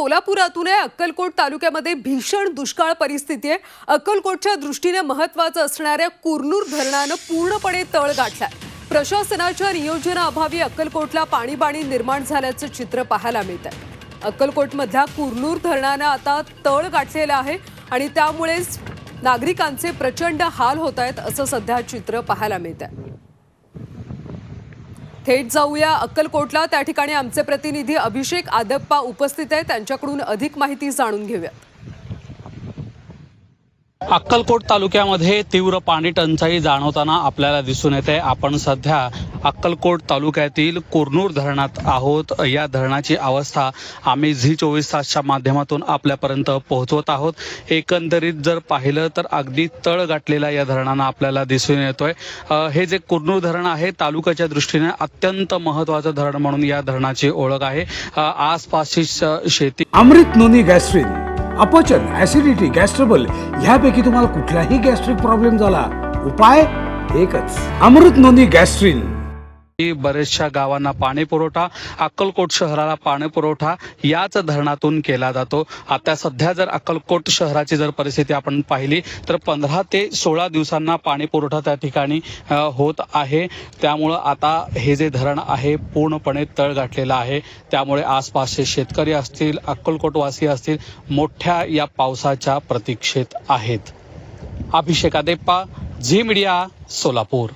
सोलापुरातून आहे अक्कलकोट तालुक्यामध्ये भीषण दुष्काळ परिस्थिती आहे. अक्कलकोटच्या दृष्टीने महत्वाचं असणाऱ्या कुरनूर धरणानं पूर्णपणे तळ गाठलाय. प्रशासनाच्या नियोजनाअभावी अक्कलकोटला पाणीबाणी निर्माण झाल्याचं चित्र पाहायला मिळत आहे अक्कलकोटमधल्या कुरनूर धरणानं आता तळ गाठलेलं आहे आणि त्यामुळेच नागरिकांचे प्रचंड हाल होत आहेत असं सध्या चित्र पाहायला मिळत आहे थेट जाऊया अक्कलकोटला. त्या ठिकाणी आमचे प्रतिनिधी अभिषेक आदप्पा उपस्थित आहेत. त्यांच्याकडून अधिक माहिती जाणून घेऊया अक्कलकोट तालुक्यामध्ये तीव्र पाणी टंचाई जाणवताना आपल्याला दिसून येते. आपण सध्या अक्कलकोट तालुक्यातील कुरनूर धरणात आहोत. या धरणाची अवस्था आम्ही झी चोवीस तासच्या माध्यमातून आपल्यापर्यंत पोहोचवत आहोत. एकंदरीत जर पाहिलं तर अगदी तळ गाठलेला या धरणानं आपल्याला दिसून येतोय. हे जे कुरनूर धरण आहे तालुक्याच्या दृष्टीने अत्यंत महत्त्वाचं धरण म्हणून या धरणाची ओळख आहे. आसपासची शेती अमृत नोनी गॅस्ट्रीन अपचन ऍसिडिटी गॅस्ट्रबल ह्यापैकी तुम्हाला कुठलाही गॅस्ट्रिक प्रॉब्लेम झाला. उपाय एकच. अमृत नोंदी गॅस्ट्रिन. बरेचशा गावांना पाणी पुरवठा अक्कलकोट शहराला पाणी पुरवठा याच धरणातून केला जातो. आता सध्या जर अक्कलकोट शहराची जर परिस्थिती आपण पाहिली तर पंधरा ते सोळा दिवसांना पाणी पुरवठा त्या ठिकाणी होत आहे. त्यामुळं आता हे जे धरण आहे पूर्णपणे तळ गाठलेलं आहे. त्यामुळे आसपासचे शेतकरी असतील अक्कलकोटवासी असतील मोठ्या या पावसाच्या प्रतीक्षेत आहेत. अभिषेकादेप्पा झी मीडिया सोलापूर.